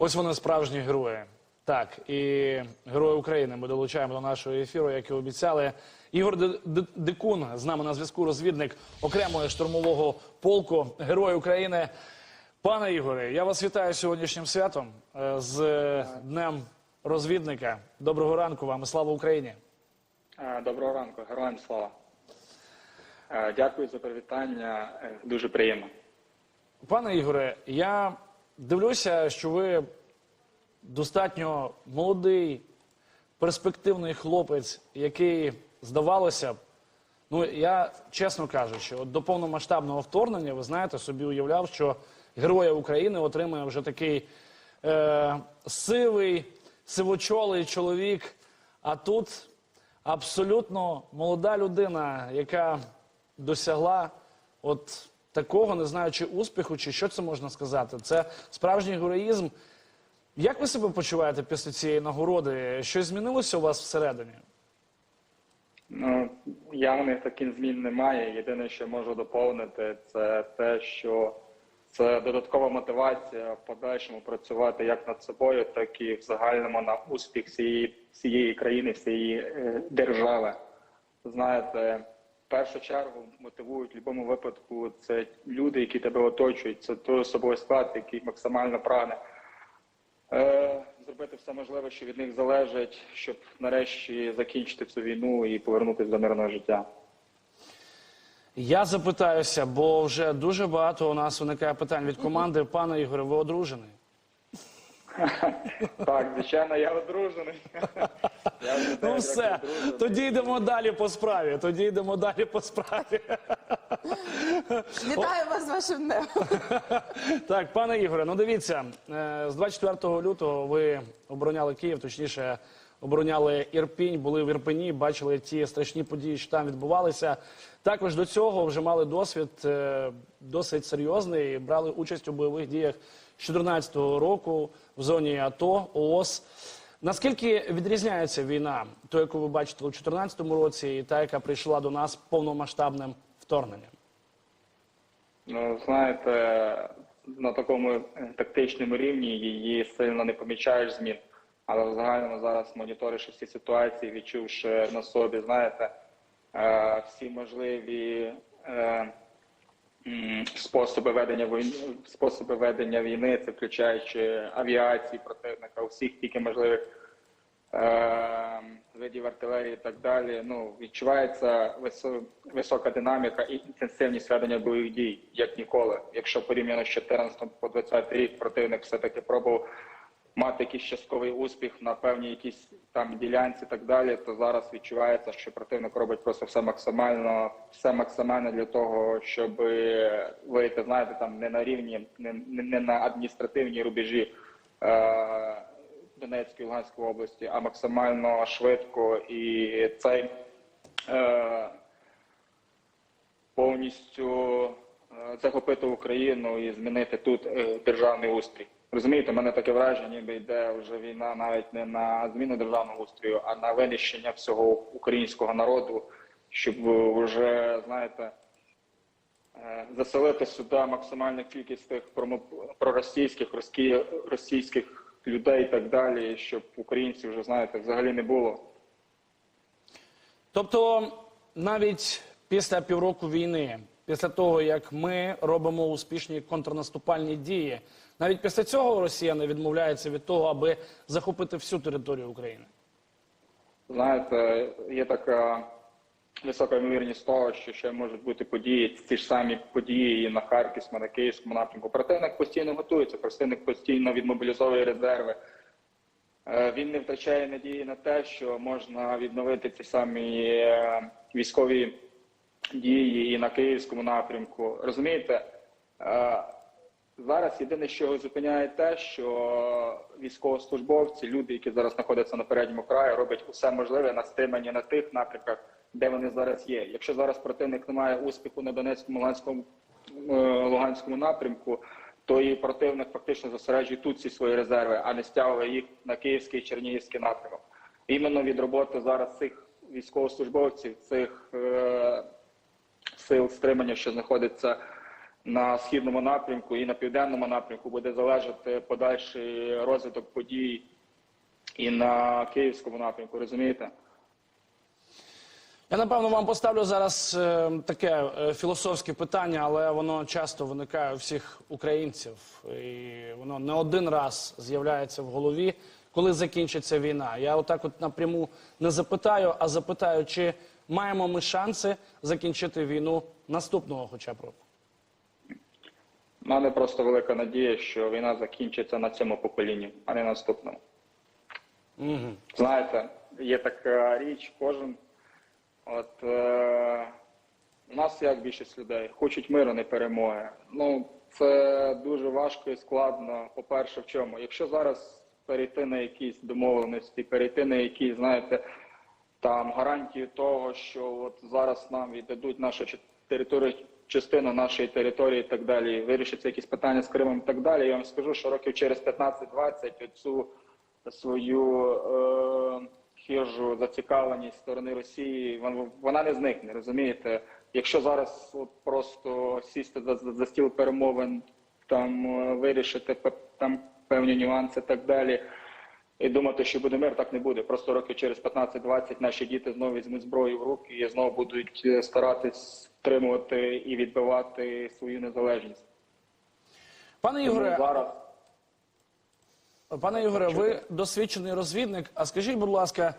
Ось вони справжні герої. Так, і герої України ми долучаємо до нашого ефіру, як і обіцяли. Ігор Дикун з нами на зв'язку, розвідник окремого штурмового полку, герой України. Пане Ігоре, я вас вітаю сьогоднішнім святом е, з е, Днем розвідника. Доброго ранку вам і слава Україні! Е, Доброго ранку, героям слава. Дякую за привітання. Дуже приємно. Пане Ігоре, я дивлюся, що ви достатньо молодий, перспективний хлопець, який, здавалося б, ну я чесно кажучи, от до повномасштабного вторгнення, ви знаєте, собі уявляв, що Героя України отримає вже такий е, сивий, сивочолий чоловік. А тут абсолютно молода людина, яка досягла от такого, не знаю, чи успіху, чи що це можна сказати. Це справжній героїзм. Як ви себе почуваєте після цієї нагороди? Щось змінилося у вас всередині? Ну, явних таких змін немає. Єдине, що можу доповнити, це те, що це додаткова мотивація в подальшому працювати як над собою, так і в загальному на успіх всієї, всієї країни, всієї е, держави. Знаєте, першу чергу мотивують в будь-якому випадку це люди, які тебе оточують, це той особовий склад, який максимально прагне Е, зробити все можливе, що від них залежить, щоб нарешті закінчити цю війну і повернутися до мирного життя. Я запитаюся, бо вже дуже багато у нас виникає питань від команди. Пане Ігоре, ви одружений? Так, звичайно, я одружений. Ну все, тоді йдемо далі по справі. Тоді йдемо далі по справі. Вітаю вас з вашим днем. Так, пане Ігоре, ну дивіться, е, з 24 лютого ви обороняли Київ, точніше, обороняли Ірпінь, були в Ірпені, бачили ті страшні події, що там відбувалися. Також до цього вже мали досвід е, досить серйозний, брали участь у бойових діях з 2014 року в зоні АТО, ООС. Наскільки відрізняється війна, ту, яку ви бачите у 2014 році, і та, яка прийшла до нас повномасштабним вторгненням? Ну, знаєте, на такому е, тактичному рівні її сильно не помічаєш змін. Але в загальному зараз моніториш всі ситуації, відчувши на собі, знаєте, е, всі можливі е, способи ведення війни, способи ведення війни, це включаючи авіації противника, усіх тільки можливих е, видів артилерії і так далі. Ну, відчувається висо- висока динаміка і інтенсивність ведення бойових дій, як ніколи. Якщо порівняно з 14 по 20 рік противник все-таки пробував мати якийсь частковий успіх на певній якійсь там ділянці і так далі, то зараз відчувається, що противник робить просто все максимально, все максимально для того, щоб вийти, знаєте, там не на рівні, не, не на адміністративній рубежі. Е- Донецької Луганської області, а максимально швидко і цей е, повністю е, захопити Україну і змінити тут е, державний устрій. Розумієте, в мене таке враження, ніби йде вже війна навіть не на зміну державного устрою, а на винищення всього українського народу, щоб вже знаєте. е, Заселити сюди максимальну кількість тих проросійських, російських людей і так далі, щоб українців вже знаєте взагалі не було. Тобто, навіть після півроку війни, після того як ми робимо успішні контрнаступальні дії, навіть після цього Росія не відмовляється від того, аби захопити всю територію України. Знаєте, є така висока ймовірність того, що ще можуть бути події, ті ж самі події на Харківському, на Київському напрямку. Противник постійно готується, противник постійно відмобілізовує резерви. Е, Він не втрачає надії на те, що можна відновити ці самі е, військові дії і на київському напрямку. Розумієте, Е, зараз єдине, що його зупиняє те, що військовослужбовці, люди, які зараз знаходяться на передньому краї, роблять усе можливе на стримання на тих напрямках, де вони зараз є. Якщо зараз противник не має успіху на Донецькому, Луганському, е, Луганському напрямку, то і противник фактично зосереджує тут всі свої резерви, а не стягує їх на Київський і Чернігівський напрямок. Іменно від роботи зараз цих військовослужбовців, цих е, сил стримання, що знаходяться на східному напрямку і на південному напрямку буде залежати подальший розвиток подій і на київському напрямку. Розумієте? Я напевно вам поставлю зараз е, таке е, філософське питання, але воно часто виникає у всіх українців, і воно не один раз з'являється в голові, коли закінчиться війна. Я отак, от напряму не запитаю, а запитаю, чи маємо ми шанси закінчити війну наступного, хоча б року. У мене просто велика надія, що війна закінчиться на цьому поколінні, а не наступному. Угу. Знаєте, є така річ, кожен. От е, у нас як більшість людей хочуть миру, не перемоги. Ну це дуже важко і складно. По-перше, в чому? Якщо зараз перейти на якісь домовленості, перейти на якісь, знаєте, там гарантії того, що от зараз нам віддадуть нашу територію, частину нашої території і так далі, вирішиться якісь питання з Кримом і так далі. Я вам скажу, що років через 15-20 оцю свою е, хижу зацікавленість сторони Росії, вона не зникне, розумієте? Якщо зараз от просто сісти за, за, стіл перемовин, там е, вирішити там певні нюанси і так далі. І думати, що буде мир, так не буде. Просто років через 15-20 наші діти знову візьмуть зброю в руки і знову будуть е, старатись втримувати і відбивати свою незалежність. Пане Тому Ігоре, зараз Пане Ігоре, ви досвідчений розвідник. А скажіть, будь ласка,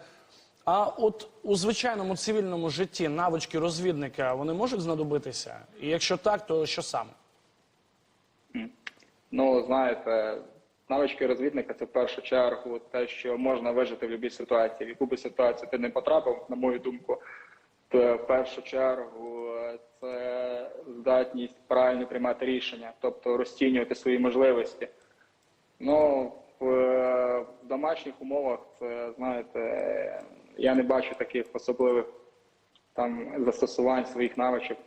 а от у звичайному цивільному житті навички розвідника вони можуть знадобитися? І якщо так, то що саме? Ну, знаєте, навички розвідника це в першу чергу те, що можна вижити в будь-якій ситуації. В яку би ситуацію ти не потрапив, на мою думку, то в першу чергу це здатність правильно приймати рішення, тобто розцінювати свої можливості. Ну, в, е, домашніх умовах це, знаєте, я не бачу таких особливих там застосувань своїх навичок.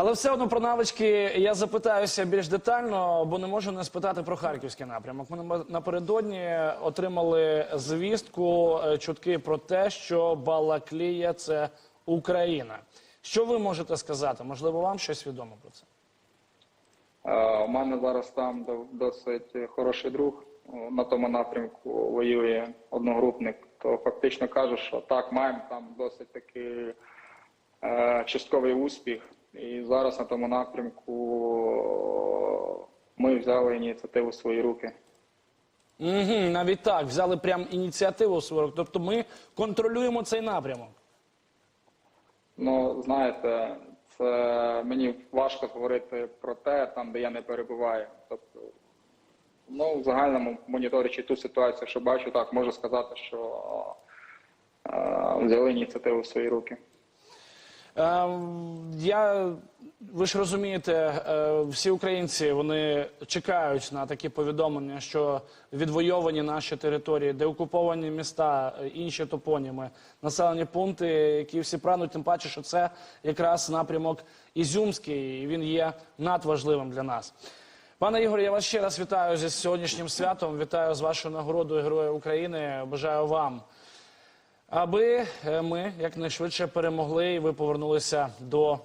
Але все одно про навички я запитаюся більш детально, бо не можу не спитати про харківський напрямок. Ми на- напередодні отримали звістку, е, чутки про те, що Балаклія це Україна. Що ви можете сказати? Можливо, вам щось відомо про це? Е, У мене зараз там досить хороший друг е, на тому напрямку воює одногрупник. То фактично кажу, що так, маємо там досить таки е, частковий успіх. І зараз на тому напрямку ми взяли ініціативу в свої руки. Угу, навіть так, взяли прям ініціативу у свою руку. Тобто ми контролюємо цей напрямок. Ну, знаєте, це мені важко говорити про те, там, де я не перебуваю. Тобто, ну, в загальному моніторячи ту ситуацію, що бачу, так можу сказати, що е, взяли ініціативу в свої руки. Е, я, ви ж розумієте, е, всі українці вони чекають на такі повідомлення, що відвойовані наші території, деокуповані міста, е, інші топоніми, населені пункти, які всі прагнуть, тим паче, що це якраз напрямок Ізюмський, і він є надважливим для нас. Пане Ігорі, я вас ще раз вітаю зі сьогоднішнім святом. Вітаю з вашою нагородою Героя України. Бажаю вам аби е, ми якнайшвидше перемогли і ви повернулися до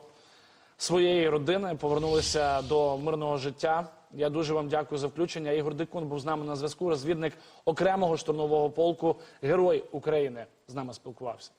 своєї родини, повернулися до мирного життя. Я дуже вам дякую за включення. Ігор Дикун був з нами на зв'язку. Розвідник окремого штурмового полку Герой України з нами спілкувався.